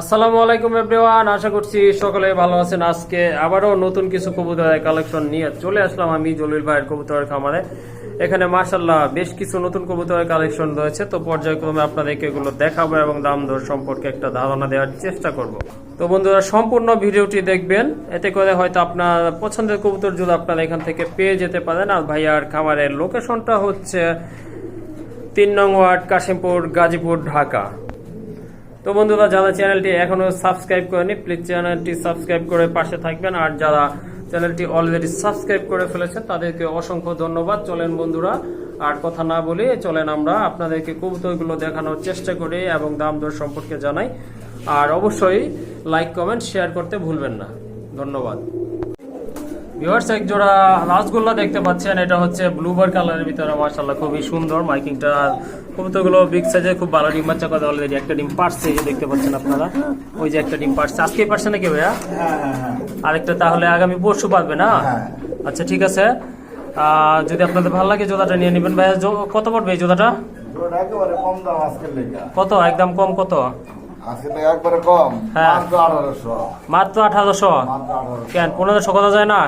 আসসালামু আলাইকুম এভরিওয়ান, আশা করছি সকলে ভালো আছেন। আজকে আবারও নতুন কিছু কবুতরের কালেকশন নিয়ে চলে আসলাম আমি জলিল ভাইয়ের কবুতরের খামারে। এখানে মার্শাল্লাহ বেশ কিছু নতুন কবুতরের কালেকশন রয়েছে। তো পর্যায়ক্রমে আপনাদেরকে এগুলো দেখাবো এবং দাম দর সম্পর্কে একটা ধারণা দেওয়ার চেষ্টা করব। তো বন্ধুরা, সম্পূর্ণ ভিডিওটি দেখবেন। এতে করে হয়তো আপনার পছন্দের কবুতর যদি আপনারা এখান থেকে পেয়ে যেতে পারেন। আর ভাইয়ার খামারের লোকেশনটা হচ্ছে তিন নং ওয়ার্ড, কাশিমপুর, গাজীপুর, ঢাকা। তো বন্ধুরা, যারা চ্যানেলটি এখনও সাবস্ক্রাইব করেনি প্লিজ চ্যানেলটি সাবস্ক্রাইব করে পাশে থাকবেন। আর যারা চ্যানেলটি অলরেডি সাবস্ক্রাইব করে ফেলেছেন, তাদেরকে অসংখ্য ধন্যবাদ। চলেন বন্ধুরা, আর কথা না বলে চলেন আমরা আপনাদেরকে কবুতরগুলো দেখানোর চেষ্টা করি এবং দাম দর সম্পর্কে জানাই। আর অবশ্যই লাইক কমেন্ট শেয়ার করতে ভুলবেন না। ধন্যবাদ। ভিউয়ার্স এক জোড়া রাসগোল্লা দেখতে পাচ্ছেন। এটা হচ্ছে ব্লুবার কালারের ভিতরে মাশাআল্লাহ খুবই সুন্দর। মাইকিংটা কবুতরগুলো বিগ সাইজে খুব ভালো ডিম বাচ্চা কথা অলরেডি একটা ডিম পারছে দেখতে পাচ্ছেন আপনারা। ওই যে একটা ডিম পারছে আজকে পারছে নাকি ভাইয়া? আরেকটা তাহলে আগামী পরশু পারবে না? আচ্ছা ঠিক আছে। যদি আপনাদের ভালো লাগে জোড়াটা নিয়ে নেবেন। ভাইয়া কত পড়বে এই লেখা কত? একদম কম কত? হ্যাঁ। মাত্র আঠারোশো। কেন পনেরোশো করা যায় না?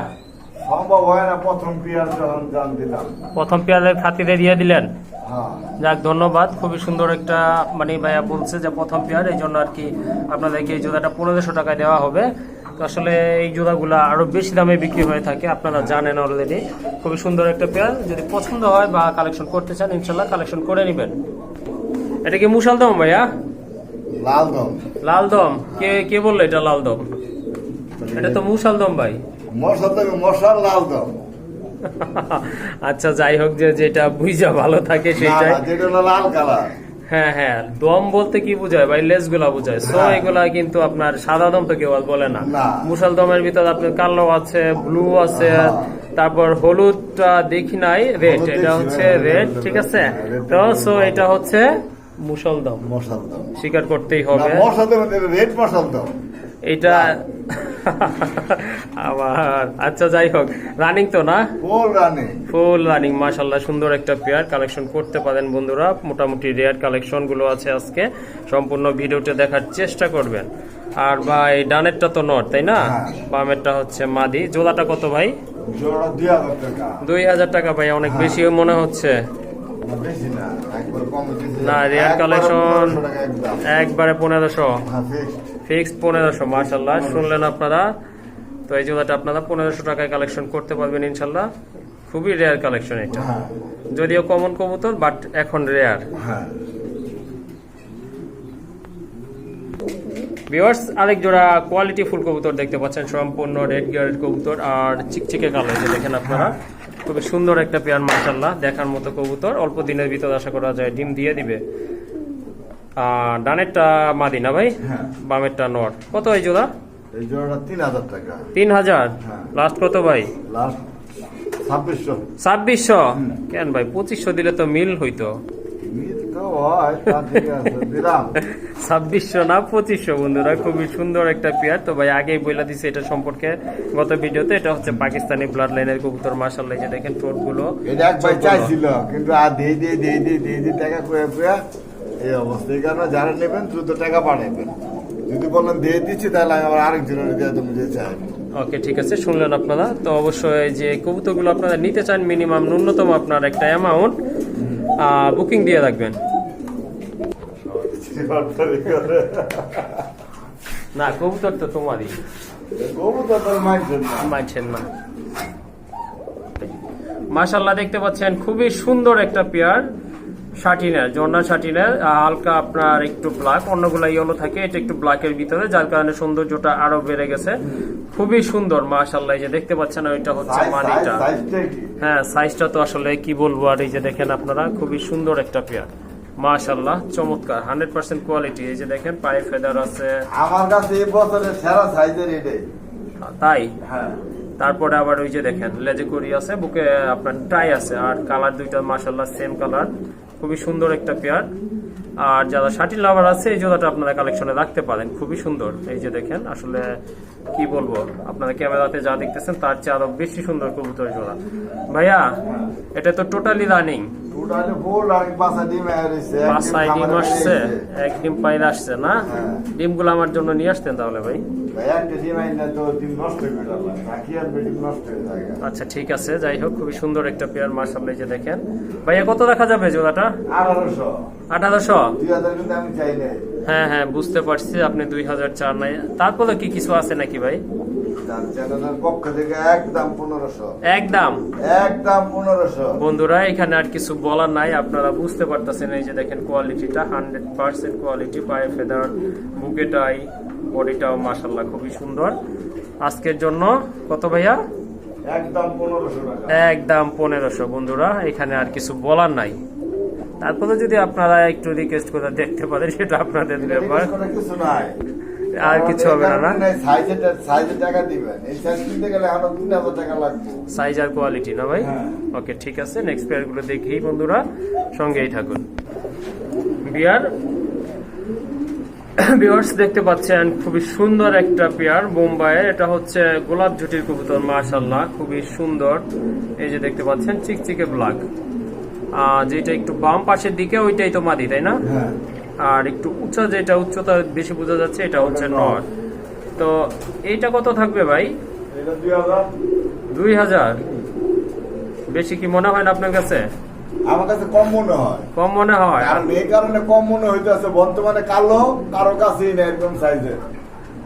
সম্ভব হয় না প্রথম পিয়ার যখন জান দিলাম। প্রথম পেঁয়াজের খাতিরে দিয়ে দিলেন? হ্যাঁ। যাক ধন্যবাদ। খুবই সুন্দর একটা মানে ভাইয়া বলছে যে প্রথম পেয়ার এই জন্য আর কি আপনাদেরকে এই জোড়াটা পনেরোশো টাকায় দেওয়া হবে। তো আসলে এই জোড়াগুলো আরও বেশি দামে বিক্রি হয়ে থাকে আপনারা জানেন অলরেডি খুবই সুন্দর একটা পেয়ার। যদি পছন্দ হয় বা কালেকশন করতে চান ইনশাল্লাহ কালেকশন করে নেবেন। এটা কি মুশাল দম ভাইয়া? লাল দম লাল দম কে কে বলল এটা লাল দম এটা তো মুশাল দম ভাই। মশা দেবে মশার লাল দম আচ্ছা যাই হোক যে যেটা বুঝা ভালো থাকে সেটাই লাল কালার। হ্যাঁ হ্যাঁ দম বলতে কি বোঝায় ভাই? লেসগুলা বোঝায়। সো হ্যাঁ। এগুলা কিন্তু আপনার সাদা দম তো কেউ বলে না। মুসাল দমের ভিতরে আপনার কালো আছে ব্লু আছে হ্যাঁ। তারপর হলুদটা দেখি নাই রেড এটা হচ্ছে হ্যাঁ, রেড ঠিক আছে? হ্যাঁ, তো সো এটা হচ্ছে মুসল দম। মশার দম। স্বীকার করতেই হবে। মশা দেবে রেড মশার দম। এটা আবার আচ্ছা যাই হোক। রানিং তো না? ফুল রানি ফুল রানিং মাশাল্লাহ সুন্দর একটা পেয়ার কালেকশন করতে পারেন বন্ধুরা। মোটামুটি রেয়ার কালেকশনগুলো আছে আজকে। সম্পূর্ণ ভিডিওটা দেখার চেষ্টা করবেন। আর ভাই ডানেরটা তো নট তাই না? হ্যাঁ। বামেরটা হচ্ছে মাদি। জোলাটা কত ভাই? দুই হাজার টাকা। ভাই অনেক। বেশি মনে হচ্ছে। না, রেয়ার কালেকশন 1500 টাকা একদম। একবারে পনেরোশো। হ্যাঁ। ফিক্স পনেরোশো মার্শাল্লাহ শুনলেন আপনারা? তো এই জোড়াটা আপনারা পনেরোশো টাকায় কালেকশন করতে পারবেন ইনশাল্লাহ খুবই রেয়ার কালেকশন এটা। হ্যাঁ। যদিও কমন কবুতর বাট এখন রেয়ার হ্যাঁ। ভিউয়ার্স আরেক জোড়া কোয়ালিটি ফুল কবুতর দেখতে পাচ্ছেন সম্পূর্ণ রেড গিয়ারের কবুতর আর চিকচিকে কালার যে দেখেন আপনারা। খুবই সুন্দর একটা পেয়ার মার্শাল্লাহ দেখার মতো কবুতর। অল্প দিনের ভিতর আশা করা যায় ডিম দিয়ে দিবে। আর ডানেরটা মাদি না ভাই হ্যাঁ। বামেরটা নট। কত এই জোড়া? তিন হাজার হ্যাঁ। লাস্ট কত ভাই? ছাব্বিশশো। ছাব্বিশশো? কেন ভাই পঁচিশশো দিলে তো মিল হইতো। ছাব্বিশশো না পঁচিশশো বন্ধুরা খুবই সুন্দর একটা পেয়ার। তো ভাই আগেই বইলা দিছে এটা সম্পর্কে গত ভিডিওতে। এটা হচ্ছে পাকিস্তানি ব্লাড লাইনের কবুতর মাসাল্লাহ যে দেখেন ঠোঁটগুলো এটা চাইছিল কিন্তু আর দিয়ে দিয়ে দিয়ে দিয়ে দিয়ে দিয়ে টাকা কুয়ে কুয়ে এই অবস্থা। এই কারণে যারা নেবেন দ্রুত টাকা পাঠাবেন যদি বলেন দিয়ে দিচ্ছি তাহলে আবার আরেকজনের দিয়ে তুমি যে চাই। ওকে ঠিক আছে শুনলেন আপনারা। তো অবশ্যই যে কবুতরগুলো আপনারা নিতে চান মিনিমাম ন্যূনতম আপনার একটা অ্যামাউন্ট বুকিং দিয়ে রাখবেন। না কবুতর তো তোমারই কবুতর তোর মাইন্ড মানছেন না মাশাল্লাহ দেখতে পাচ্ছেন খুবই সুন্দর একটা পেয়ার শাটিনের জর্না শাটিনের হালকা আপনার একটু ব্ল্যাক অন্যগুলা ইয়েলো থাকে এটা একটু ব্ল্যাকের ভিতরে যার কারণে সৌন্দর্যটা আরও বেড়ে গেছে খুবই সুন্দর মাশাল্লাহ এই যে দেখতে পাচ্ছেন ওইটা হচ্ছে মানিটা হ্যাঁ সাইজটা তো আসলে কি বলব আর এই যে দেখেন আপনারা খুবই সুন্দর একটা পেয়ার মাশাল্লাহ চমৎকার। হান্ড্রেড পার্সেন্ট কোয়ালিটি এই যে দেখেন পায়ে ফেদার আছে। আমার কাছে এই বছরের সেরা সাইজের এটাই তাই? হ্যাঁ। তারপরে আবার ওই যে দেখেন লেজে করি আছে বুকে আপনার টাই আছে আর কালার দুইটা মাসাল্লাহ সেম কালার। খুবই সুন্দর একটা পেয়ার। আর যারা শাটিল লাভার আছে এই জোড়াটা আপনারা কালেকশনে রাখতে পারেন খুবই সুন্দর। এই যে দেখেন আসলে কি বলব আপনারা ক্যামেরাতে যা দেখতেছেন তার চেয়ে আরও বেশি সুন্দর কবুতর জোড়া। ভাইয়া এটা তো টোটালি রানিং হলে ফুল আর বাসা ডিম রয়েছে বাসায় ডিম আসছে এক ডিম পাইলে আসছে না? হ্যাঁ। ডিমগুলো আমার জন্য নিয়ে আসতেন তাহলে ভাই? আচ্ছা ঠিক আছে যাই হোক খুবই সুন্দর একটা পেয়ার মার্শাল্লাহ এই যে দেখেন। ভাইয়া কত রাখা যাবে জোড়াটা? আঠারোশো। আঠারোশো? হ্যাঁ হ্যাঁ বুঝতে পারছি আপনি দুই হাজার চার নাই। তারপরে কি কিছু আছে নাকি ভাই? তার চ্যানেলের পক্ষ থেকে একদম পনেরোশো। একদম? একদম পনেরোশো। বন্ধুরা এখানে আর কিছু বলার নাই আপনারা বুঝতে পারতেছেন এই যে দেখেন কোয়ালিটিটা হান্ড্রেড পার্সেন্ট কোয়ালিটি পায়ে ফেদার বুকেটাই বডিটাও মাসাল্লাহ খুবই সুন্দর। আজকের জন্য কত ভাইয়া? একদম পনেরোশো বন্ধুরা এখানে আর কিছু বলার নাই। তারপরে যদি আপনারা একটু রিকোয়েস্ট করে দেখতে পারেন সেটা আপনাদের ব্যাপার। আর কিছু হবে না, না? সাইজের সাইজের টাকা দিবেন। এই সাইজ কিনতে গেলে আরও তিন হাজার টাকা লাগবে। সাইজ আর কোয়ালিটি না ভাই? হ্যাঁ। ওকে ঠিক আছে নেক্সট পেয়ারগুলো দেখেই বন্ধুরা সঙ্গেই থাকুন। বিয়ার ভিউয়ার্স দেখতে পাচ্ছেন খুবই সুন্দর একটা পেয়ার বোম্বাইয়ের। এটা হচ্ছে গোলাপ জুটির কবুতর মাশাল্লাহ খুবই সুন্দর। এই যে দেখতে পাচ্ছেন চিকচিকে ব্ল্যাক যেটা একটু বাম পাশের দিকে ওইটাই তো মাদি তাই না? হ্যাঁ। আর একটু উচ্চ যেটা উচ্চতা বেশি বোঝা যাচ্ছে এটা হচ্ছে নর। তো এইটা কত থাকবে ভাই? দুই হাজার। বেশি কি মনে হয় না আপনার কাছে? আমার কাছে কম মনে হয়। কম মনে হয়। কারণ এই কারণে কম মনে হইতেছে। বর্তমানে কালো কারও কাছেই নেই একদম সাইজের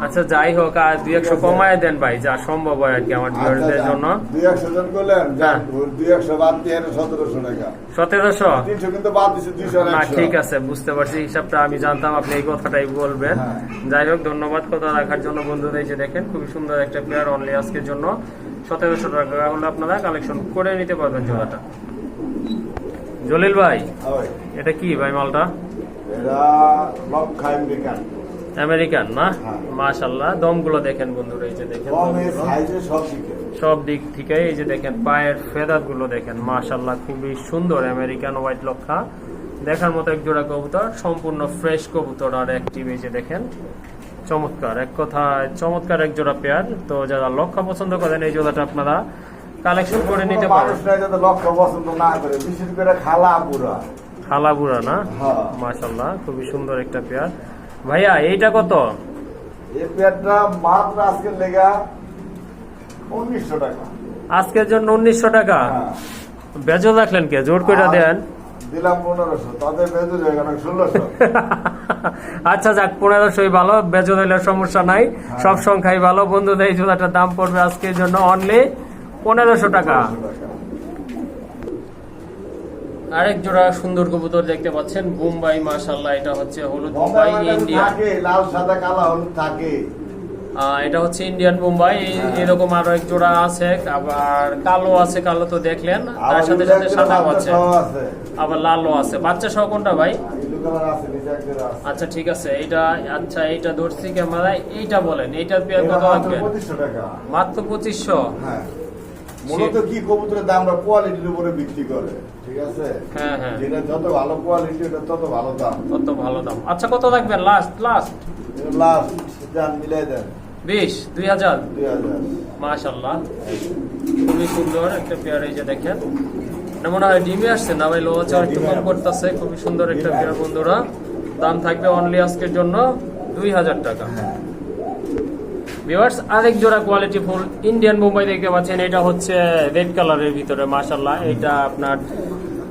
আচ্ছা যাই হোক আর দুই একশো কমায় দেন ভাই যা সম্ভব হয় আর কি আমার ভিউয়ারদের জন্য। দুই একশো জন করলেন হ্যাঁ। দুই একশো বাদ দিয়ে সতেরোশো টাকা। সতেরোশো? তিনশো কিন্তু বাদ দিচ্ছে দুইশো না ঠিক আছে বুঝতে পারছি হিসাবটা আমি জানতাম আপনি এই কথাটাই বলবেন। হ্যাঁ। যাই হোক ধন্যবাদ কথা রাখার জন্য বন্ধুরা এই যে দেখেন খুবই সুন্দর একটা প্লেয়ার অনলি আজকের জন্য। সতেরোশো টাকা হলে আপনারা কালেকশন করে নিতে পারবেন জোড়াটা। জলিল ভাই এটা কি ভাই মালটা? এরা লক্ষা আমেরিকান না হ্যাঁ। মাশাল্লাহ দমগুলো দেখেন বন্ধুরা এই যে দেখেন সব দিক। থেকে এই যে দেখেন পায়ের ফেদারগুলো দেখেন মাশাল্লাহ খুবই সুন্দর আমেরিকান হোয়াইট লক্ষা। দেখার মতো এক জোড়া কবুতর সম্পূর্ণ ফ্রেশ কবুতর আর অ্যাক্টিভ এই যে দেখেন। চমৎকার এক কথায় চমৎকার এক জোড়া পেয়ার তো যারা লক্ষা পছন্দ করেন এই জোড়াটা আপনারা কালেকশন করে নিতে পারেন। পছন্দ না করে বিশেষ করে খালা পুরা খালা বুড়া না? হ্যাঁ। মাশাল্লাহ খুবই সুন্দর একটা পেয়ার ভাইয়া এইটা কত? এই পেয়ারটা মাত্র আজকের লেগা উনিশশো টাকা। আজকের জন্য উনিশশো টাকা? হ্যাঁ। বেজো রাখলেন কে? জোর করে দেন। দিলাম পনেরোশো তাদের ষোলোশো? আচ্ছা যাক পনেরোশোই ভালো বেজো দিলে সমস্যা নাই। সব সংখ্যাই ভালো। বন্ধুদের এই জুতাটার দাম পড়বে আজকের জন্য অনলি পনেরোশো টাকা। আরেক জোড়া সুন্দর কবুতর দেখতে পাচ্ছেন। বোম্বাই মাশাল্লাহ এটা হচ্ছে হলুদ বোম্বাই ইন্ডিয়ান। থাকে লাল সাদা কালা হলুদ থাকে। এটা হচ্ছে ইন্ডিয়ান বোম্বাই হ্যাঁ। এরকম আরও এক জোড়া আছে আবার কালো আছে কালো তো দেখলেন। তার সাথে সাথে সাদাও আছে। আবার লালও আছে। বাচ্চা সহ কোনটা ভাই? আচ্ছা ঠিক আছে। এইটা আচ্ছা এইটা ধরছি ক্যামেরা এইটা বলেন এইটার পেয়ার এটা কত মাত্র লাগবে? মাত্র পঁচিশশো? হ্যাঁ। মূলত কি কবুতরের দামটা কোয়ালিটির উপরে বিক্রি করে? ঠিক আছে? হ্যাঁ হ্যাঁ। যেটা যত ভালো কোয়ালিটি এটা তত ভালো দাম। কত ভালো দাম। আচ্ছা কত রাখবেন? লাস্ট লাস্ট লাস্ট যান মিলাই দেন। বিশ দুই হাজার? মাশাল্লাহ খুবই সুন্দর একটা পেয়ার এই যে দেখেন। মনে হয় ডিমে আসছে না ভাই? লোয়া একটু কম করতেছে। খুবই সুন্দর একটা পেয়ার বন্ধুরা। দাম থাকবে অনলি আজকের জন্য দুই হাজার টাকা। হ্যাঁ। ভিউয়ার্স আরেক জোড়া কোয়ালিটি ফুল ইন্ডিয়ান মুম্বাই দেখতে পাচ্ছেন। এটা হচ্ছে রেড কালারের ভিতরে মাশাল্লাহ এটা আপনার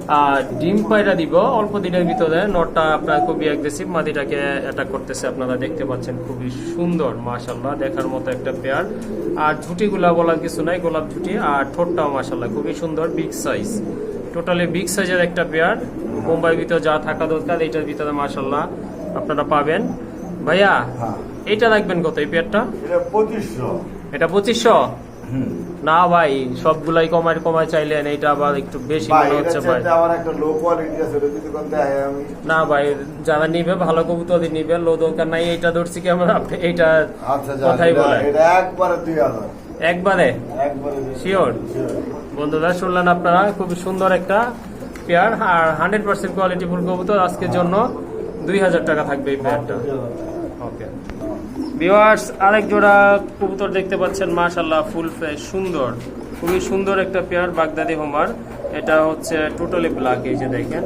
আহ, ডিম পায়রা দিব। অল্প দিনের ভিতরে নটটা আপনার খুবই অ্যাগ্রেসিভ মাদিটাকে অ্যাটাক করতেছে। আপনারা দেখতে পাচ্ছেন খুবই সুন্দর মাশাল্লাহ দেখার মতো একটা পেয়ার আর ঝুটিগুলা বলার কিছু নাই গোলাপ ঝুটি আর ঠোঁটটাও মাশাল্লাহ খুবই সুন্দর বিগ সাইজ টোটালি বিগ সাইজের একটা পেয়ার মুম্বাইয়ের ভিতরে যা থাকা দরকার এইটার ভিতরে মাশাল্লাহ আপনারা পাবেন। ভাইয়া হ্যাঁ। এইটা রাখবেন কত এই পেয়ারটা এটা পঁচিশশো। এটা পঁচিশশো? না ভাই সবগুলাই কমায় কমায় চাইলেন এইটা আবার একটু বেশি মনে হচ্ছে ভাই। আমার একটা লো কোয়ালিটি আছে যদি কোন আমি না ভাই যারা নিবে ভালো কবুতর নিবে লো দরকার নাই এইটা ধরছি কি আমরা আচ্ছা যান, কথাই বলে এটা একবারে দুই হাজার। একবারে? একবারে? Sure. বন্ধুরা শুনলেন আপনারা খুবই সুন্দর একটা পেয়ার আর হান্ড্রেড পার্সেন্ট কোয়ালিটি ফুল কবুতর আজকের জন্য দুই হাজার টাকা থাকবে এই পেয়ারটা। ওকে ভিউয়ার্স আরেক জোড়া কবুতর দেখতে পাচ্ছেন মাশাল্লাহ ফুল ফ্রেশ সুন্দর। খুবই সুন্দর একটা পেয়ার বাগদাদি হোমার। এটা হচ্ছে টোটালি ব্ল্যাক এই যে দেখেন।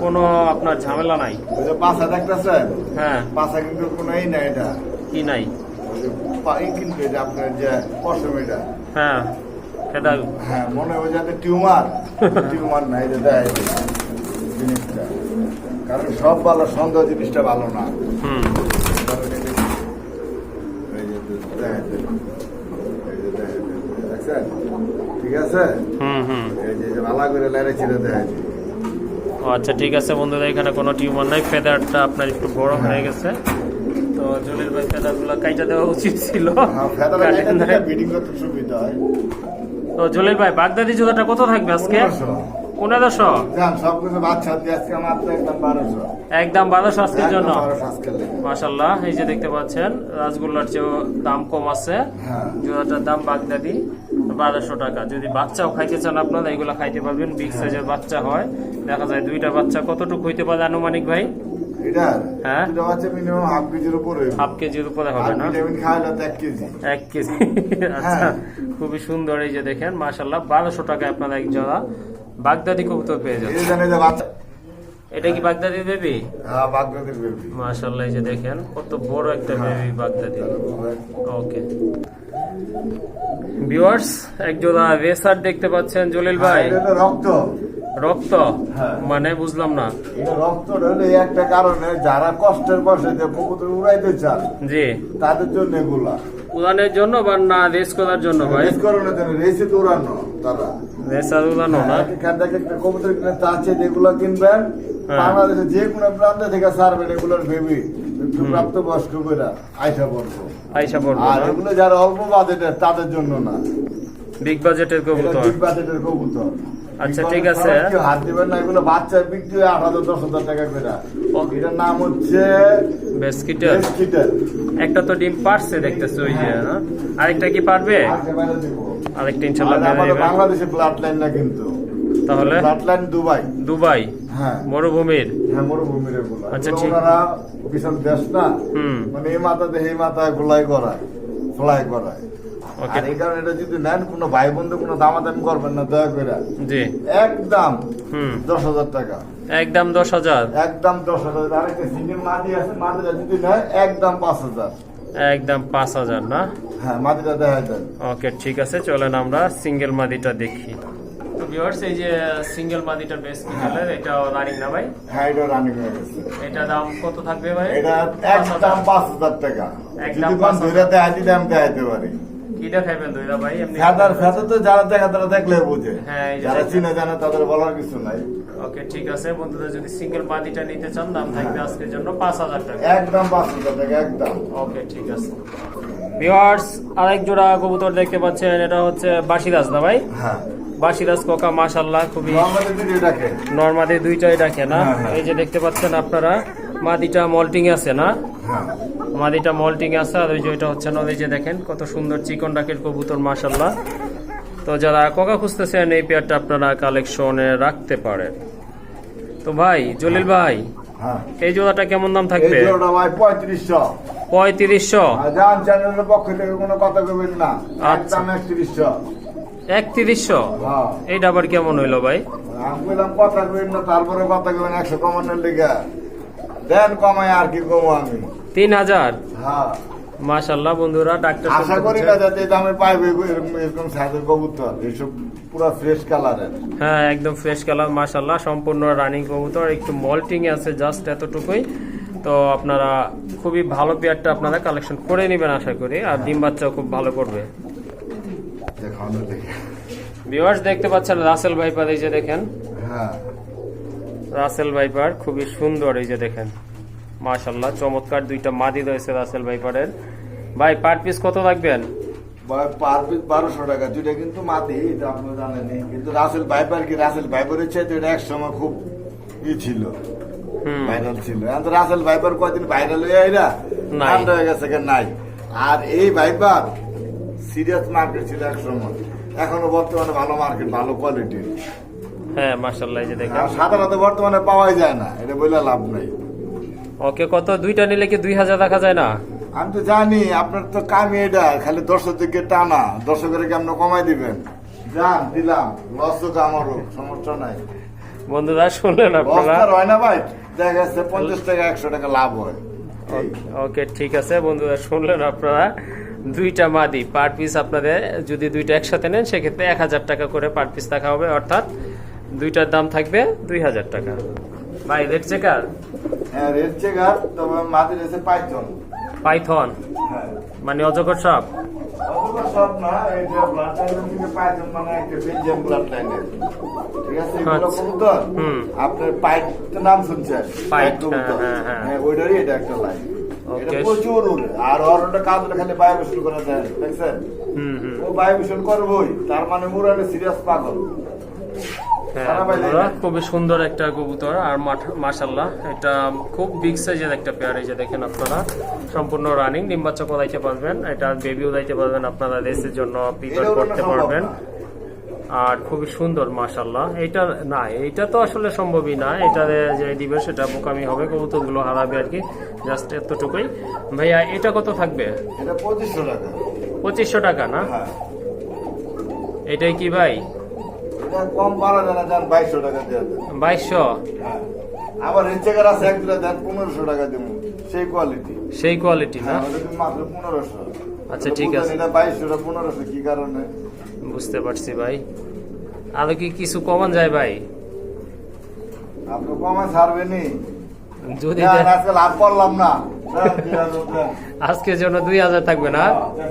কোনো আপনার ঝামেলা নাই। পাশা দেখতেছেন? হ্যাঁ। পাশা কিন্তু কোনো এই না এটা। কি নাই। কিন্তু এটা আপনার যে পশম এটা। হ্যাঁ এটা হ্যাঁ মনে হয় যাতে টিউমার। টিউমার নাই যে দেয় জিনিসটা। কারণ সব ভালো সন্দেহ জিনিসটা ভালো না। হুম কারণ এটা- এই যে দেখেন, এই যে দেখেন, দেখছেন? ঠিক আছে হুম হুম এই যে যে ভালো করে লাইনে ছিঁড়ে দেয় আচ্ছা ঠিক আছে বন্ধুরা এখানে কোনো টিউমার নাই। ফেদারটা আপনার একটু বড় হয়ে। গেছে। তো জলিল ভাই ফেদারগুলো কাইটা দেওয়া উচিত ছিল। হ্যাঁ হয়। তো জলিল ভাই বাগদাদি জুতাটা কত থাকবে আজকে? পনেরোশো। একদম বারোশো। আজকের জন্য? মাসাল্লাহ এই যে দেখতে পাচ্ছেন রাসগোল্লার চেয়েও দাম কম আছে। হ্যাঁ। জোড়াটার দাম বাগদাদি বারোশো টাকা। যদি বাচ্চাও খাইতে চান আপনারা এগুলো খাইতে পারবেন বিগ সাইজের বাচ্চা হয়। দেখা যায় দুইটা বাচ্চা কতটুকু হইতে পারে আনুমানিক ভাই। খুবই সুন্দর এই যে দেখেন মাসাল্লাহ বারোশো টাকায় আপনারা এক জোড়া। বাগদাদি কবুতর পেয়ে যাবেন এই জানে যে বাচ্চা এটা কি বাগদাদি বেবি হ্যাঁ বাগদাদের বেবি মাশাল্লাহ যে দেখেন কত বড় একটা বেবি বাগদাদি। ওকে ভিউয়ার্স একজোড়া রেসার দেখতে পাচ্ছেন জলিল ভাই। রক্ত। রক্ত? হ্যাঁ। মানে বুঝলাম না। রক্ত হলো একটা কারণে যারা কষ্টের বসে কবুতর উড়াইতে চান জি। তাদের জন্য এগুলা। উড়ানের জন্য বা না রেস করার জন্য ভাই? রেস করানোর জন্য রেসে তো উড়ানো তারা। রেসার উড়ানো না? এখান থেকে একটা কবুতর কিনে চাচ্ছে যেগুলো কিনবেন হ্যাঁ। বাংলাদেশে যে কোনো প্রান্ত থেকে সারবেন এগুলোর বেবি প্রাপ্ত বয়স্ক আইসা পড়ব আইসা পড়ব আর এগুলো যারা অল্প বাজেটের তাদের জন্য না। বিগ বাজেটের কবুতর? বিগ বাজেটের কবুতর। আচ্ছা, ঠিক আছে। কেউ হাত দিবেন না এগুলো বাচ্চা বিক্রি আট হাজার দশ হাজার টাকা করে। এটার নাম হচ্ছে বেসকিটের কিটার একটা তো ডিম পারছে দেখতেছে ওই যে আরেকটা কি পারবে? আরেকটা হয়ে। বাংলাদেশে ব্লাড লাইন না কিন্তু। তাহলে? Blood line Dubai. দুবাই? হ্যাঁ। মরুভূমির? হ্যাঁ মরুভূমির এগুলো। আচ্ছা, ঠিক। ওনারা বিশাল দেশ না। মানে এই মাথাতে এই মাথায় গোলাই করায় ফ্লাই করায়। আর এই কারণে এটা যদি নেন কোনো ভাই বন্ধু কোনো দামাদামি করবেন না দয়া করে। জি। একদম হুম। দশ হাজার টাকা। একদম দশ হাজার। একদম দশ হাজার। আরেকটা সিঙ্গেল মাটি আছে মাটিটা যদি নেয় একদম পাঁচ হাজার। একদম পাঁচ হাজার না? হ্যাঁ মাটিটা দেখা দেন। ওকে ঠিক আছে চলেন আমরা সিঙ্গেল মাদিটা দেখি। ভিউয়ার্স এই যে সিঙ্গেল মাদিটা বেশ কি এটা রানিং না ভাই? হ্যাঁ এটা রানিং হয়ে গেছে। এটা দাম কত থাকবে ভাই? এটা পাঁচ হাজার। একদম পাঁচ হাজার টাকা। একদম যদি পাঁচ কোন হাজার। ধরে দেখাইতে দাম দেখাইতে পারি। কি দেখাইবেন দুইটা ভাই এমনি ফেদার ফেদার তো যারা দেখা তারা দেখলে বুঝে। হ্যাঁ, যারা দেখেন। চিনে তাদের বলার কিছু নাই। ওকে ঠিক আছে। বন্ধুরা যদি সিঙ্গেল নিতে চান দাম থাকবে আজকের জন্য পাঁচ হাজার টাকা। একদম পাঁচ হাজার টাকা একদম। ওকে ঠিক আছে। আরেক জোড়া কবুতর দেখতে পাচ্ছেন এটা হচ্ছে বাসিরাজ না ভাই? হ্যাঁ। বাসিরাজ কোকা মাশাল্লাহ খুবই নর্মাদি দুইটাই ডাকে। না? হ্যাঁ, হ্যাঁ। এই যে দেখতে পাচ্ছেন আপনারা মাদিটা মল্টিং আছে না? হ্যাঁ মাদিটা মল্টিং আছে আর ওই যে ওইটা হচ্ছে না ওই যে দেখেন কত সুন্দর চিকন ডাকের কবুতর মাশাল্লাহ তো যারা কোকা খুঁজতেছেন এই পেয়ারটা আপনারা কালেকশনে রাখতে পারেন। তো ভাই জলিল ভাই হ্যাঁ। এই জোড়াটা কেমন দাম থাকবে? পঁয়ত্রিশশো। পঁয়ত্রিশশো? চ্যানেলের পক্ষ থেকে কোনো কথা কবেন না। আচ্ছা। একত্রিশশো। একত্রিশশো? হ্যাঁ। এইটা আবার কেমন হইল ভাই? আমি বললাম কথা কবেন না তারপরে কথা কবেন একশো কমানোর লিগে। দেন কমাই আর কি কমো আমি। তিন হাজার? হ্যাঁ। মাশাল্লাহ বন্ধুরা ডাক্তার আশা করি না যাতে দামে পাইবে এরকম সাইজের কবুতর। এইসব পুরো ফ্রেশ কালারের হ্যাঁ একদম ফ্রেশ কালার মাশাল্লাহ সম্পূর্ণ রানিং কবুতর। একটু মল্টিং আছে জাস্ট এতটুকুই। তো আপনারা খুবই ভালো পেয়ারটা আপনারা কালেকশন করে নেবেন আশা করি। আর ডিম বাচ্চাও খুব ভালো করবে। ভিউয়ার্স দেখতে পাচ্ছেন রাসেল এই যে দেখেন। হ্যাঁ। রাসেল ভাইপার খুবই সুন্দর এই যে দেখেন। মাশাল্লাহ চমৎকার দুইটা মাদি রয়েছে রাসেল ভাইপারের। ভাই পার পিস কত রাখবেন? পার পিস বারোশো টাকা। দুইটা কিন্তু এটা আপনি জানেন কিন্তু রাসেল ভাইপার কি রাসেল ভাইপারের চাইতে এটা এক সময় খুব ই ছিল। ভাইরাল ছিল। এখন রাসেল ভাইপার কয়দিন ভাইরাল হয়ে। ঠান্ডা হয়ে গেছে কেন নাই। আর এই ভাইপার সিরিয়াস মার্কেট ছিল এক সময় এখনও বর্তমানে ভালো মার্কেট ভালো কোয়ালিটির। হ্যাঁ মাশাল্লাহ এই যে দেখেন। সাধারণত বর্তমানে পাওয়াই যায় না এটা বলে লাভ নাই। ওকে কত? দুইটা নিলে কি দুই হাজার রাখা যায় না? আমি তো জানি আপনার তো কামি এটা খালি দর্শক দিকে টানা। দর্শকের কেমন কমাই দিবেন? যান দিলাম। লস হোক আমারও সমস্যা নাই। বন্ধুরা শুনলেন আপনারা? হয় না ভাই। দেখা যাচ্ছে পঞ্চাশ টাকা একশো টাকা লাভ হয়। ওকে ঠিক আছে বন্ধুরা শুনলেন আপনারা? দুইটা মাদি পার পিস আপনাদের যদি দুইটা একসাথে নেন সেক্ষেত্রে এক হাজার টাকা করে পার পিস টাকা হবে অর্থাৎ দুইটার দাম থাকবে দুই হাজার টাকা। ভাই রেড চেকার হ্যাঁ রেড চেকার তবে মাঝে রয়েছে পাইথন পাইথন মানে অজগর সাপ? সব আচ্ছা। আপনার পাইট নাম শুনছেন পাইট, কবুতর হ্যাঁ, হ্যাঁ, হ্যাঁ। হ্যাঁ ওইটারই এটা একটা লাইন এটা Okay. প্রচুর উড়ে। আর ওর ওটা কাজ খালি বায়ুভূষণ করে দেন দেখছেন? হুম হুম। ও করবই তার মানে মুরালে সিরিয়াস পাগল হ্যাঁ, সারা বাইরে বন্ধুরা, যায়। খুবই সুন্দর একটা কবুতর আর মাশাল্লাহ এটা খুব বিগ সাইজের একটা পেয়ার এই যে দেখেন আপনারা সম্পূর্ণ রানিং ডিম বাচ্চা পারবেন এটা বেবিও দিতে পারবেন আপনারা রেসের জন্য প্রিপেয়ার করতে পারবেন। আর খুবই সুন্দর মাশাল্লাহ এটা না এটা তো আসলে সম্ভবই না এটা যে দিবে সেটা বোকামি হবে কবুতরগুলো হারাবে আর কি জাস্ট এতটুকুই। ভাইয়া এটা কত থাকবে? পঁচিশশো টাকা। পঁচিশশো টাকা না? হ্যাঁ। এটাই কি ভাই? কম না বাইশশো টাকা দেন। বাইশশো? হ্যাঁ। আবার আছে এক দুটা দেন পনেরোশো টাকা দেবো। সেই কোয়ালিটি সেই কোয়ালিটি না? হ্যাঁ মাত্র পনেরোশো। আচ্ছা, ঠিক আছে। এটা পনেরোশো কি কারণে? বুঝতে পারছি ভাই। আরও কি কিছু কমান যায় ভাই? আপনি কমে ছাড়বেনি যদি না, দেন- আজকে লাভ করলাম না। আজকের জন্য দুই হাজার থাকবে না? হ্যাঁ,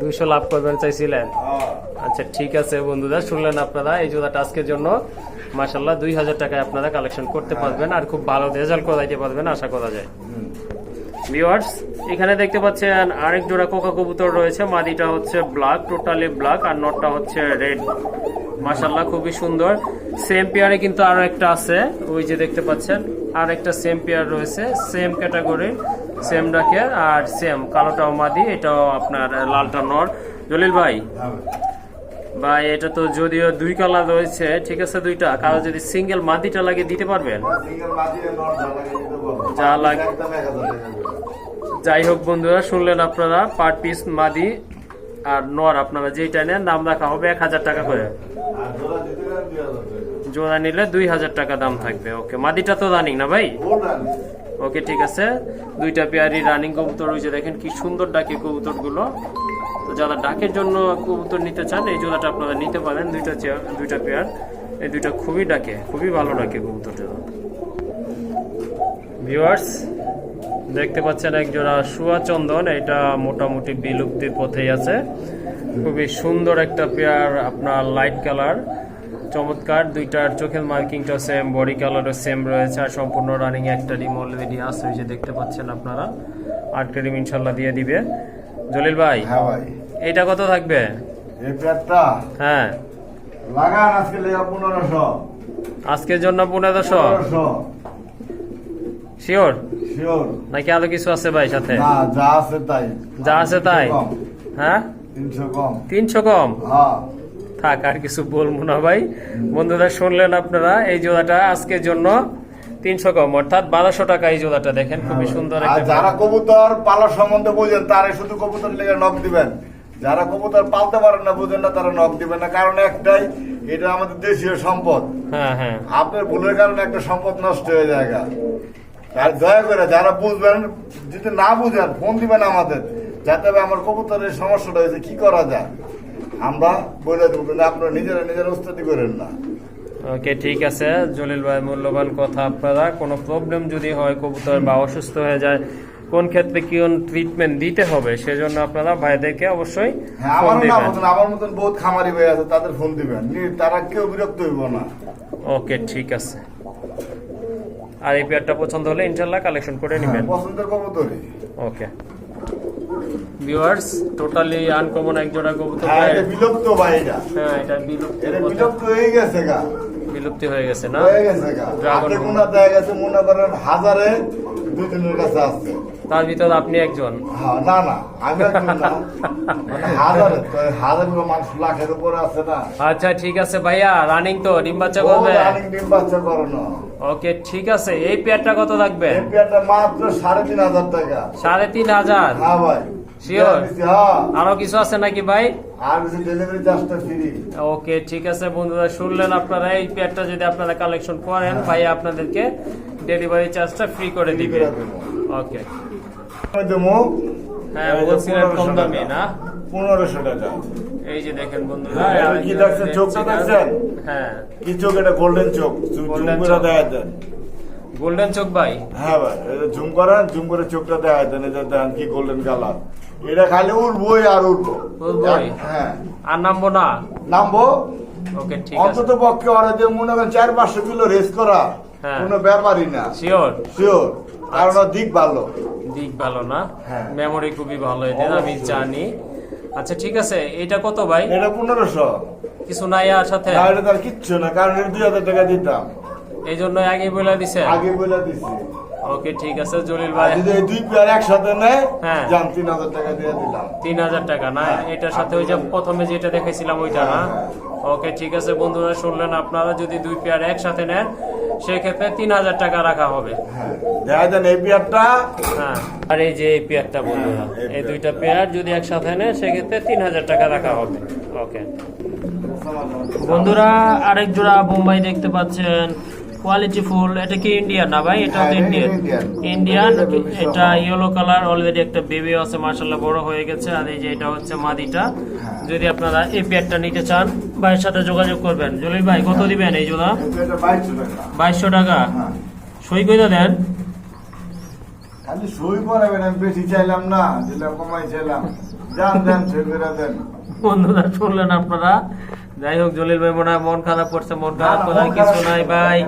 দুইশো লাভ করবেন চাইছিলেন? হ্যাঁ। আচ্ছা ঠিক আছে বন্ধুরা শুনলেন আপনারা এই জোড়াটা আজকের জন্য। মাসাল্লাহ দুই হাজার টাকায় আপনারা কালেকশন করতে পারবেন আর খুব ভালো রেজাল্ট করাইতে পারবেন আশা করা যায়। হুম। ভিউয়ার্স এখানে দেখতে পাচ্ছেন আরেক জোড়া কোকা কবুতর রয়েছে মাদিটা হচ্ছে ব্ল্যাক টোটালি ব্ল্যাক আর নটটা হচ্ছে রেড মাশাল্লাহ খুবই সুন্দর। সেম পেয়ারে কিন্তু আরও একটা আছে ওই যে দেখতে পাচ্ছেন। আর একটা সেম পেয়ার রয়েছে সেম ক্যাটাগরি সেম ডাকে আর সেম কালোটাও মাদি, এটাও আপনার লালটা নর জলিল ভাই। ভাই, এটা তো যদিও দুই কালার রয়েছে, ঠিক আছে দুইটা কারও যদি সিঙ্গেল মাদিটা লাগে দিতে পারবেন যা লাগে। যাই হোক বন্ধুরা, শুনলেন আপনারা পার পিস মাদি আর নর, আপনারা যেইটা নেন দাম রাখা হবে এক হাজার টাকা করে জোড়া। জোড়া নিলে দুই হাজার টাকা দাম থাকবে। ওকে মাদিটা তো রানিং না ভাই? ওকে ঠিক আছে। দুইটা পেয়ারি রানিং কবুতর রয়েছে। দেখেন কি সুন্দর ডাকে কবুতরগুলো তো যারা ডাকের জন্য কবুতর নিতে চান এই জোড়াটা আপনারা নিতে পারেন। দুইটা চেয়ার দুইটা পেয়ার। এই দুইটা খুবই ডাকে খুবই ভালো ডাকে কবুতরটা। ভিউয়ার্স দেখতে পাচ্ছেন এক জোড়া শুয়া চন্দন। এটা মোটামুটি বিলুপ্তির পথেই আছে। খুবই সুন্দর একটা পেয়ার আপনার লাইট কালার চমৎকার দুইটার চোখের মার্কিংটা সেম বডি কালারও সেম রয়েছে আর সম্পূর্ণ রানিং একটা ডিম অলরেডি আছে ওই যে দেখতে পাচ্ছেন আপনারা। আটটা ডিম ইনশাল্লাহ দিয়ে দিবে। জলিল ভাই হ্যাঁ ভাই। এটা কত থাকবে? এই প্যাডটা? হ্যাঁ। লাগান আজকে লেগা পনেরোশো। আজকের জন্য পনেরোশো? পনেরোশো। শিওর শিওর নাকি আরও কিছু আছে ভাই সাথে? না যা আছে তাই। যা আছে তাই? হ্যাঁ? তিনশো কম। তিনশো কম? হ্যাঁ। থাক আর কিছু বলব না ভাই। বন্ধুরা শুনলেন আপনারা এই জোড়াটা আজকের জন্য তিনশো কম অর্থাৎ বারোশো টাকা এই জোড়াটা দেখেন খুবই সুন্দর হ্যাঁ। আর একটা যারা কবুতর পালার সম্বন্ধে বুঝেন তারা শুধু কবুতর লেগে নখ দিবেন। যারা কবুতর পালতে পারেন না বুঝেন না তারা নখ দিবেন না। কারণ একটাই এটা আমাদের দেশীয় সম্পদ। হ্যাঁ হ্যাঁ। আপনার ভুলের কারণে একটা সম্পদ নষ্ট হয়ে যায়গা আর দয়া করে যারা বুঝবেন যদি না বুঝেন ফোন দিবেন আমাদের যাতে আমার কবুতরের সমস্যাটা হয়েছে কি করা যায়? আমরা বলে দেবো কিন্তু আপনারা নিজেরা নিজেরা উস্তাদি করেন না। ওকে ঠিক আছে। জলিল ভাই মূল্যবান কথা আপনারা। কোনো প্রবলেম যদি হয় কবুতর বা অসুস্থ হয়ে যায় কোন ক্ষেত্রে কোন ট্রিটমেন্ট দিতে হবে সেজন্য আপনারা ভাইদেরকে অবশ্যই হ্যাঁ না দিবেন। মতন আমার মতন বহুত খামারি হয়ে আছে তাদের ফোন দিবেন। নি- তারা কেউ বিরক্ত হইব না। ওকে ঠিক আছে। আর এই পেয়ারটা পছন্দ হলে ইনশাল্লাহ কালেকশন করে হ্যাঁ, নেবেন। পছন্দের কবুতরই। ওকে। ভিউয়ার্স টোটালি আনকমন এক জোড়া কবুতর হ্যাঁ। এটা বিলুপ্ত ভাই এটা। হ্যাঁ এটা বিলুপ্ত এটা বিলুপ্ত হয়ে গেছে গা। বিলুপ্তি হয়ে গেছে না? হয়ে গেছে গেছে মনে করেন হাজারে দুই তিনের কাছে তার ভিতর আপনি একজন? হ্যাঁ, না না আমি একজন না। মানে হাজারে হাজার মানুষ লাখের উপরে আছে না। আচ্ছা ঠিক আছে ভাইয়া রানিং তো ডিম বাচ্চা করবে? রানিং ডিম বাচ্চা করানো। ওকে ঠিক আছে এই পেয়ারটা কত এই পেয়ারটা মাত্র সাড়ে তিন হাজার টাকা। সাড়ে তিন হাজার? হ্যাঁ ভাই। হ্যাঁ আরও কিছু আছে নাকি ভাই? আর কিছু ডেলিভারি চার্জটা ফ্রি ওকে ঠিক আছে বন্ধুরা শুনলেন আপনারা এই পেয়ারটা যদি আপনারা কালেকশন করেন ভাই আপনাদেরকে ডেলিভারি চার্জটা ফ্রি করে দিবে। ওকে হ্যাঁ বলছিলেন কম দামি না? পনেরোশো টাকা। এই যে দেখেন বন্ধুরা হ্যাঁ, কি দেখছেন? চোখটা দেখছেন? হ্যাঁ। কি চোখ এটা গোল্ডেন চোখ? চোখ। দেন গোল্ডেন চোখ ভাই? হ্যাঁ ভাই জুম করেন জুম করে চোখটা দেখা দেন এটা দেন কি গোল্ডেন কালার এটা খালি উঠবোই আর উঠবো উঠবোই? হ্যাঁ। আর নামবো না? নামবো? ওকে ঠিক আছে। অন্তত পক্ষে ওরা যে মনে করেন চার পাঁচশো কিলো রেস করা হ্যাঁ। কোনো ব্যাপারই না। শিওর শিওর কারণ দিক ভালো। দিক ভালো না? হ্যাঁ। মেমোরি খুবই ভালো এদের আমি জানি। আচ্ছা ঠিক আছে এটা কত ভাই? এটা পনেরোশো। কিছু নাই আর সাথে? এটা কিচ্ছু না কারণ এটা দুই হাজার টাকা দিতাম। এই জন্য আগে বলে দিছে? আগে বলে দিছি। ওকে ঠিক আছে জলিল ভাই। যদি দুই পেয়ার একসাথে নেয় হ্যাঁ। যান তিন হাজার টাকা দিয়ে দিলাম। তিন হাজার টাকা না? হ্যাঁ। এটার সাথে ওই যে প্রথমে যেটা দেখেছিলাম ওইটা না? ওকে ঠিক আছে বন্ধুরা শুনলেন আপনারা যদি দুই পেয়ার একসাথে নেন সেক্ষেত্রে তিন হাজার টাকা রাখা হবে। হ্যাঁ। দেখা যান এই পেয়ারটা। হ্যাঁ। আর এই যে এই পেয়ারটা বন্ধুরা হ্যাঁ, এই এই দুইটা পেয়ার যদি একসাথে নেন সেক্ষেত্রে তিন হাজার টাকা রাখা হবে। ওকে। বন্ধুরা আরেক জোড়া বোম্বাই দেখতে পাচ্ছেন। কোয়ালিটি ফুল এটা কি ইন্ডিয়ান না ভাই? এটা হ্যাঁ, তো ইন্ডিয়ান ইন্ডিয়ান এটা। ইয়েলো কালার অলরেডি একটা বেবি আছে মার্শাল্লাহ বড় হয়ে গেছে। আর এই যে এটা হচ্ছে মাদিটা। হ্যাঁ। যদি আপনারা এই পেয়ারটা নিতে চান ভাইয়ের সাথে যোগাযোগ করবেন। জলিল ভাই কত দিবেন এই জোড়া? বাইশশো টাকা। হ্যাঁ। সই করে দেন। খালি সই করাবেন আমি বেশি চাইলাম না যেটা কমাই চাইলাম। যান সই করে দেন। বন্ধুরা শুনলেন আপনারা? যাই হোক জলিল ভাই মনে মন খারাপ করছে মন খারাপ করার কিছু নাই ভাই।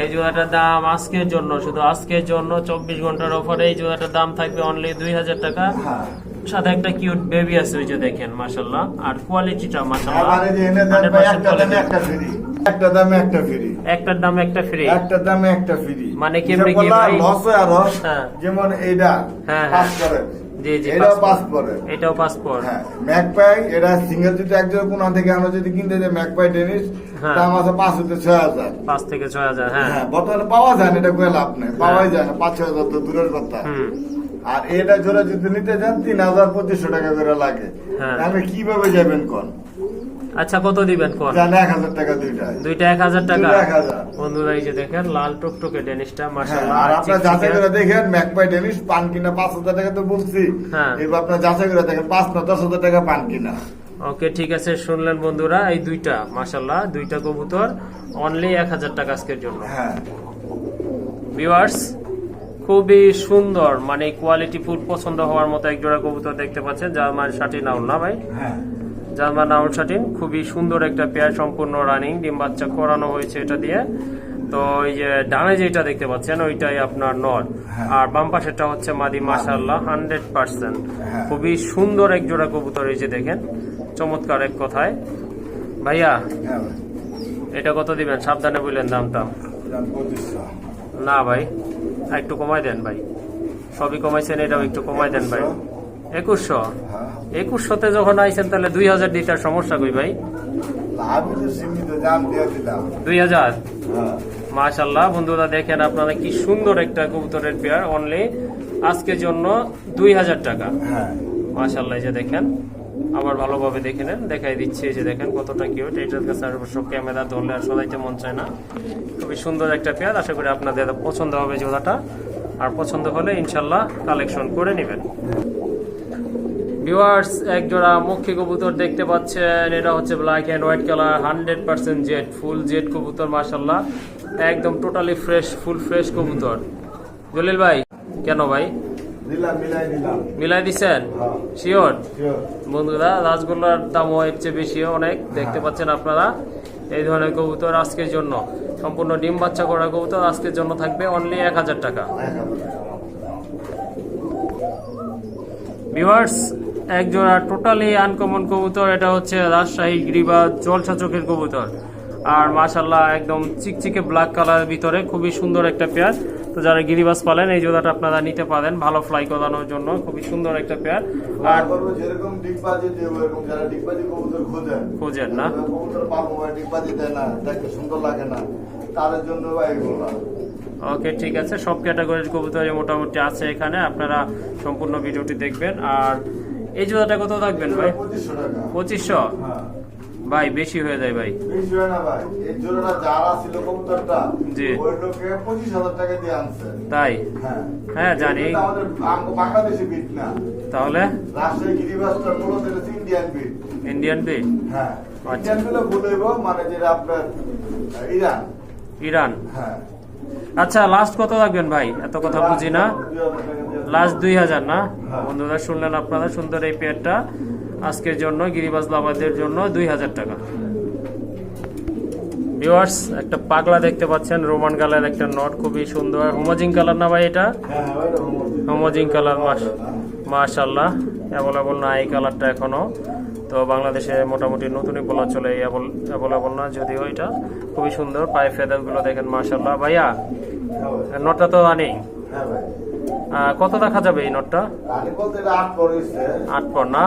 এই জোড়াটার দাম আজকের জন্য শুধু আজকের জন্য চব্বিশ ঘণ্টার অফারে এই জোড়াটার দাম থাকবে অনলি দুই হাজার টাকা। হ্যাঁ। সাথে একটা কিউট বেবি আছে ওই যে দেখেন মাসাল্লাহ আর কোয়ালিটিটা একটা দামে একটা ফ্রি একটা দামে একটা ফ্রি একটার দাম একটা ফ্রি দামে একটা ফ্রি মানে কেমনে কি ভাই? লস হয় আরও হ্যাঁ। যেমন এইটা হ্যাঁ, হ্যাঁ। করে জি জি এটাও পাস এটাও পাসপোর্ট হ্যাঁ ম্যাকপাই এটা সিঙ্গেল যদি একজন কোনা থেকে আমরা যদি কিনতে যাই ম্যাকপাই টেনিস হ্যাঁ। দাম আছে পাঁচ হতে ছয় হাজার। পাঁচ থেকে ছয় হাজার হ্যাঁ। হ্যাঁ বর্তমানে পাওয়া যায় না এটা কোনো লাভ নেই। পাওয়াই যায় না পাঁচ ছয় হাজার তো দূরের কথা। আর এটা জোড়া যদি নিতে যান তিন হাজার পঁচিশশো টাকা করে লাগে। তাহলে কীভাবে যাবেন কোন? আচ্ছা কত দিবেন? কোন? জান টাকা দুইটা। দুইটা এক হাজার টাকা। বন্ধুরা এই যে দেখেন লাল টুকটুকে হ্যাঁ, আর আপনার যাচাই করে দেখেন ম্যাকপাই পান কিনা পাঁচ হাজার টাকা তো বলছি। হ্যাঁ। এবার আপনার যাচাই করে দেখেন না দশ হাজার টাকা পান কিনা। ওকে ঠিক আছে শুনলেন বন্ধুরা এই দুইটা মাসাল্লাহ দুইটা কবুতর অনলি এক হাজার টাকা আজকের জন্য। হ্যাঁ। ভিউয়ার্স খুবই সুন্দর মানে কোয়ালিটি ফুড পছন্দ হওয়ার মতো এক জোড়া কবুতর দেখতে পাচ্ছেন জার্মান শাটি নাউল না ভাই? হ্যাঁ। জার্মান শাটিন খুবই সুন্দর একটা পেয়ার সম্পূর্ণ রানিং ডিম বাচ্চা করানো হয়েছে এটা দিয়ে। তো এই যে ডানে যেটা দেখতে পাচ্ছেন ওইটাই আপনার নর হ্যাঁ। আর বাম পাশেরটা হচ্ছে মাদি মাসাল্লাহ হান্ড্রেড পার্সেন্ট। হ্যাঁ। খুবই সুন্দর এক জোড়া কবুতর এই যে দেখেন চমৎকার এক কথায়। ভাইয়া হ্যাঁ এটা কত দিবেন? সাবধানে বললেন দামটা। না ভাই একটু কমাই দেন ভাই। সবই কমাইছেন এটাও একটু কমাই দেন ভাই। একুশশো। একুশশোতে যখন আইছেন, তাহলে দুই হাজার দিতে সমস্যা কই ভাই? দুই হাজার। মাশাল্লাহ বন্ধুরা দেখেন আপনারা কি সুন্দর একটা কবুতরের পেয়ার অনলি আজকের জন্য দুই হাজার টাকা। মাশাল্লাহ যে দেখেন, আবার ভালোভাবে দেখে নেন, দেখাই দিচ্ছি যে দেখেন কতটা কিউট এটার কাছে আর অবশ্য ক্যামেরা ধরলে আর সদাইতে মন চায় না। খুবই সুন্দর একটা পেয়ার, আশা করি আপনাদের পছন্দ হবে জোড়াটা। আর পছন্দ হলে ইনশাল্লাহ কালেকশন করে নেবেন। ভিউয়ার্স এক জোড়া মুখী কবুতর দেখতে পাচ্ছেন। এটা হচ্ছে black and white colour hundred percent jet full jet কবুতর মাশাল্লাহ একদম টোটালি ফ্রেশ ফুল ফ্রেশ কবুতর। জলিল ভাই কেন ভাই? মিলাই হ্যাঁ। Sure Sure. বন্ধুরা রাজগোল্লার দামও এর চেয়ে বেশি অনেক। দেখতে পাচ্ছেন আপনারা? এই ধরনের কবুতর আজকের জন্য। সম্পূর্ণ ডিম বাচ্চা করা কবুতর আজকের জন্য থাকবে অনলি এক হাজার টাকা। ভিউয়ার্স এক জোড়া টোটালি আনকমন কবুতর এটা হচ্ছে রাজশাহী গ্রিবা জলসা চোখের কবুতর। আর মাশাল্লাহ একদম চিকচিকে ব্ল্যাক কালারের ভিতরে খুবই সুন্দর একটা পেয়ার তো যারা গিরিবাস পালেন এই জোড়াটা আপনারা নিতে পারেন ভালো ফ্লাই করানোর জন্য খুবই সুন্দর একটা পেয়ার আর আর যেরকম ডিগবাজি দেবো এরকম যারা ডিগবাজি কবুতর খোঁজেন খোঁজেন না? কবুতর পাবো ভাই ডিগবাজি দেয় না দেখতে সুন্দর লাগে না তাদের জন্য ওকে ঠিক আছে। সব ক্যাটাগরির কবুতরই মোটামুটি আছে এখানে আপনারা সম্পূর্ণ ভিডিওটি দেখবেন। আর এই জোড়াটা কত থাকবেন ভাই? পঁচিশশো হ্যাঁ। ভাই বেশি হয়ে যায় ভাই। বেশি হয় না ভাই। এই জোড়াটা যারা ছিল কবুতরটা জি। ওই লোকে পঁচিশ হাজার টাকা দিয়ে আনছে। তাই? হ্যাঁ। হ্যাঁ, জানি। আমাদের বাংলাদেশি বিট না। তাহলে? রাজশাহী গিরিবাসটা ইন্ডিয়ান বিট ইন্ডিয়ান পে হ্যাঁ। আচ্ছা। ইন্ডিয়ানগুলো বলব মানে যেটা আপনার ইরান। ইরান? হ্যাঁ। আচ্ছা লাস্ট কত রাখবেন ভাই? এত কথা বুঝি না। লাস্ট দুই হাজার না? হ্যাঁ। বন্ধুরা শুনলেন আপনারা সুন্দর এই পেয়ারটা? আজকের জন্য গিরিবাজ লাভাদের জন্য দুই হাজার টাকা। ভিউয়ার্স একটা পাগলা দেখতে পাচ্ছেন রোমান কালার একটা নট খুবই সুন্দর। হোমোজিং কালার না ভাই এটা? হ্যাঁ হ্যাঁ। হোমোজিং কালার মাস মাশাল্লাহ অ্যাভেলেবল না এই কালারটা এখনও তো বাংলাদেশে মোটামুটি নতুনই বলা চলে অ্যাভেলেবল না যদিও এটা খুবই সুন্দর। পায়ে ফেদারগুলো দেখেন মাশাল্লাহ ভাইয়া হ্যাঁ নটটা তো হ্যাঁ আহ, কত দেখা যাবে এই নটটা? আট পর না।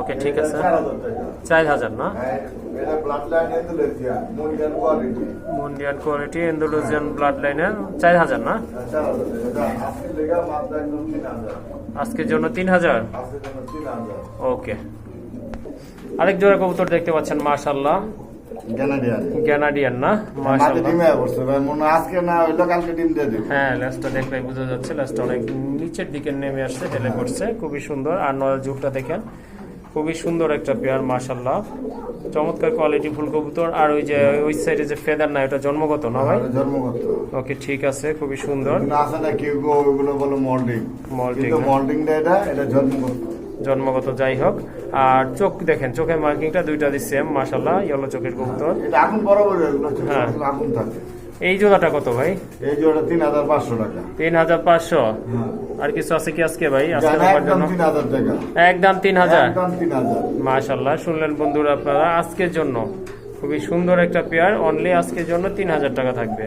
ওকে ঠিক আছে। চার হাজার না? মুন্ডিয়ান কোয়ালিটি ইন্দোনেশিয়ান ব্লাড লাইনের চার হাজার না? আজকের জন্য তিন হাজার? ওকে। আরেক জোড়া কবুতর দেখতে পাচ্ছেন মাশাল্লাহ গ্যানাডিয়ান। না? হয় আজকে না হইল কালকে ডিম দিয়ে দিবে। হ্যাঁ লেসটা দেখলে বোঝা যাচ্ছে লেসটা অনেক নিচের দিকে নেমে আসছে হেলে পড়ছে। খুবই সুন্দর। আর নয় যুগটা দেখেন খুবই সুন্দর একটা পেয়ার মাশাল্লাহ চমৎকার কোয়ালিটি ফুল কবুতর। আর ওই যে ওই সাইডে যে ফেদার না এটা জন্মগত না ভাই? জন্মগত। ওকে ঠিক আছে খুবই সুন্দর। না কেউ বলে মল্ডিং হ্যাঁ। মল্ডিংটা এটা এটা জন্মগত। জন্মগত যাই হোক। আর চোখ দেখেন চোখের মার্কিংটা দুইটা দি সেম মাশাল্লাহ ইয়েলো চোখের কবুতর। হ্যাঁ। এই জোড়াটা কত ভাই? এই জোড়া তিন হাজার পাঁচশো টাকা। তিন হাজার পাঁচশো? হ্যাঁ। আর কিছু আছে কি আজকে ভাই? আজকে জন্য একদম তিন হাজার একদম তিন হাজার? মাশাল্লাহ শুনলেন বন্ধুরা আপনারা আজকের জন্য খুবই সুন্দর একটা পেয়ার অনলি আজকের জন্য তিন হাজার টাকা থাকবে।